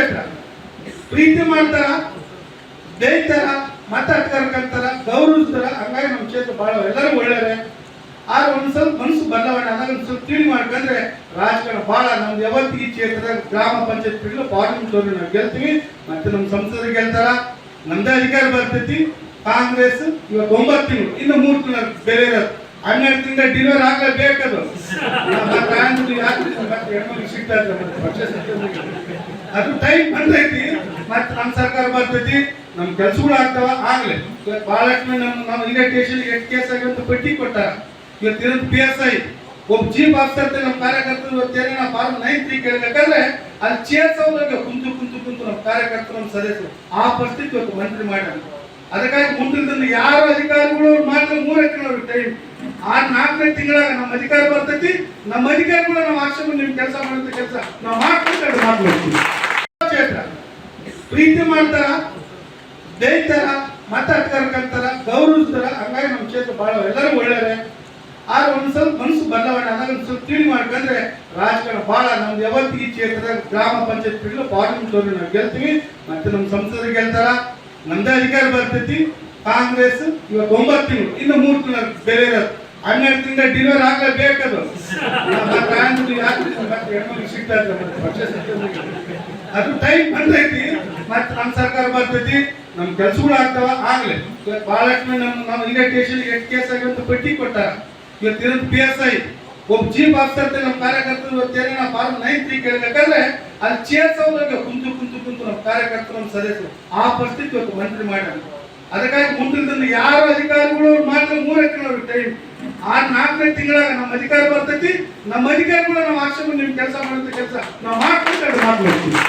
ಕ್ಷೇತ್ರ ಪ್ರೀತಿ ಮಾಡ್ತಾರ ಬೇಯ್ತಾರ ಮಾತಾಡ್ತಾರ ಗೌರವಿಸ್ತಾರ, ಹಂಗಾಗಿ ನಮ್ಮ ಕ್ಷೇತ್ರ ಬಹಳ ಎಲ್ಲರೂ ಒಳ್ಳೆಯರೆ ಆ ಒಂದು ಸ್ವಲ್ಪ ಮನಸ್ಸು ಬದಲಾವಣೆ ಆದಾಗ ಒಂದು ಸ್ವಲ್ಪ ತಿಳಿ ಮಾಡ್ಕೊಂಡ್ರೆ ರಾಜಕಾರಣ ಬಹಳ ನಮ್ದು ಯಾವತ್ತಿಗೆ ಈ ಕ್ಷೇತ್ರದ ಗ್ರಾಮ ಪಂಚಾಯತ್ ಪಾರ್ಲಿಮೆಂಟ್ ನಾವು ಗೆಲ್ತೀವಿ, ಮತ್ತೆ ನಮ್ಮ ಸಂಸದರು ಗೆಲ್ತಾರ ನಮ್ದೇ ಅಧಿಕಾರ ಬರ್ತೈತಿ, ಕಾಂಗ್ರೆಸ್ ಇವತ್ತು ಒಂಬತ್ತು ತಿಂಗಳು, ಇನ್ನು ಮೂರು ತಿಂಗಳು ಬೇರೆ ಇರೋದು. ಹನ್ನೆರಡು ತಿಂಗಳ ಡಿಲಿವರ್ ಆಗ್ಲೇಬೇಕದು. ಅದು ಟೈಮ್ ಬಂದೈತಿ, ಮತ್ತೆ ನಮ್ಮ ಸರ್ಕಾರ ಬರ್ತೈತಿ, ನಮ್ ಕೆಲಸಗಳು ಆಗ್ತಾವ, ಆಗ್ಲಿ. ಬಹಳಷ್ಟು ನಮ್ಮ ನಮ್ಮ ಇಲ್ಲೇ ಸ್ಟೇಷನ್ ಎಷ್ಟು ಕೇಸ್ ಆಗಿವಂತ ಪಟ್ಟಿ ಕೊಟ್ಟಾರ. ಇವತ್ತು ಪಿ ಎಸ್ ಐ ಒಬ್ಬ ಚೀಫ್ ಆಫೀಸರ್ ನಮ್ಮ ಕಾರ್ಯಕರ್ತರು ಇವತ್ತೇನೇ ನಾವು ಫಾರ್ಮ್ ನೈನ್ ತ್ರೀ ಕೇಳಬೇಕಾದ್ರೆ ಅಲ್ಲಿ ಚೇರ್ಸ್ ಕುಂತು ಕುಂತು ಕುಂತು ನಮ್ಮ ಕಾರ್ಯಕರ್ತರು ನಮ್ಮ ಸದಸ್ಯರು ಆ ಪರಿಸ್ಥಿತಿ ಇವತ್ತು ಮಂತ್ರಿ ಮಾಡ್ಯಾರ. ಅದಕ್ಕಾಗಿ ಮುಂದಿನ ಯಾರು ಅಧಿಕಾರಿಗಳು ಮಾತ್ರ ಮೂರೇ ತಿಂಗಳು ಟೈಮ್ ಆ ನಾಲ್ಕನೇ ತಿಂಗಳಾಗ ನಮ್ಮ ಅಧಿಕಾರ ಬರ್ತೈತಿ, ನಮ್ಮ ಅಧಿಕಾರಿಗಳು ನಾವು ಆಶ್ರಮ ನಿಮ್ ಕೆಲಸ ಮಾಡುವಂತ ಕೆಲಸ ನಾವು ಮಾಡ್ಕೊಂಡು ಕ್ಷೇತ್ರ. ಪ್ರೀತಿ ಮಾಡ್ತಾರ ಬೇಯ್ತಾರ ಮಾತಾಡ್ತಾರ ಗೌರವಿಸ್ತಾರ, ಹಂಗಾಗಿ ನಮ್ಮ ಕ್ಷೇತ್ರ ಬಹಳ ಎಲ್ಲರೂ ಒಳ್ಳೆಯರೆ ಆದ್ರೆ ಒಂದು ಸ್ವಲ್ಪ ಮನಸ್ಸು ಬದಲಾವಣೆ ಆದಾಗ ಒಂದ್ ಸ್ವಲ್ಪ ತಿಳಿ ಮಾಡ್ಕೊಂಡ್ರೆ ರಾಜಕಾರಣ ಬಹಳ ನಮ್ದು ಯಾವತ್ತಿಗೆ ಈ ಕ್ಷೇತ್ರದ ಗ್ರಾಮ ಪಂಚಾಯತ್ ಪಾರ್ಲಿಮೆಂಟ್ ನಾವು ಗೆಲ್ತೀವಿ, ಮತ್ತೆ ನಮ್ಮ ಸಂಸದರು ಗೆಲ್ತಾರ. ನಮ್ದೇ ಅಧಿಕಾರ ಬರ್ತೈತಿ. ಕಾಂಗ್ರೆಸ್ ಇವತ್ತು ಒಂಬತ್ತು ತಿಂಗಳು, ಇನ್ನು ಮೂರು ತಿಂಗಳು ಬೇರೆ ಇರೋದು. ಹನ್ನೆರಡು ತಿಂಗಳ ಡಿಲಿವರ್ ಆಗ್ಲೇಬೇಕದು. ಅದು ಟೈಮ್ ಬಂದೈತಿ, ಮತ್ತೆ ನಮ್ಮ ಸರ್ಕಾರ ಬರ್ತೈತಿ ನಮ್ಮ ಕೆಲಸಗಳು ಆಗ್ತಾವ, ಆಗ್ಲಿ. ಬಹಳಷ್ಟು ನಮ್ಮ ನಮ್ಮ ಇಲ್ಲೇ ಸ್ಟೇಷನ್ ಎಷ್ಟು ಕೇಸ್ ಆಗಿವಂತ ಪಟ್ಟಿ ಕೊಟ್ಟಾರ. ಇವತ್ತು ಇರೋದು ಪಿ ಎಸ್ ಐ ಒಬ್ಬ ಚೀಫ್ ಆಫೀಸರ್ ನಮ್ಮ ಕಾರ್ಯಕರ್ತರು ಇವತ್ತೇನೇ ಫಾರ್ಮ್ ನೈನ್ ತ್ರೀ ಕೇಳಬೇಕಾದ್ರೆ ಅಲ್ಲಿ ಚೇರ್ಸ್ ಅವ್ರಿಗೆ ಕುಂತು ಕುಂತು ಕಾರ್ಯಕರ್ತರು ನಮ್ಮ ಸದಸ್ಯರು ಆ ಪರಿಸ್ಥಿತಿ ಇವತ್ತು ಮಂತ್ರಿ ಮಾಡ್ಯಾರ ಅದಕ್ಕಾಗಿ ಮುಂದಿನ ಯಾರು ಅಧಿಕಾರಿಗಳು ಮಾತ್ರ ಮೂರೇ ತಿಂಗಳು ಟೈಮ್ ಆ ನಾಲ್ಕನೇ ತಿಂಗಳಾಗ ನಮ್ಮ ಅಧಿಕಾರ ಬರ್ತೈತಿ. ನಮ್ಮ ಅಧಿಕಾರಿಗಳು ನಾವು ಆಕ್ಷೇಪ ನಿಮ್ ಕೆಲಸ ಮಾಡುವಂತ ಕೆಲಸ, ನಾವು ಮಾಡ್ಕೊಂಡು ಮಾಡ್ಕೊಡ್ತೀವಿ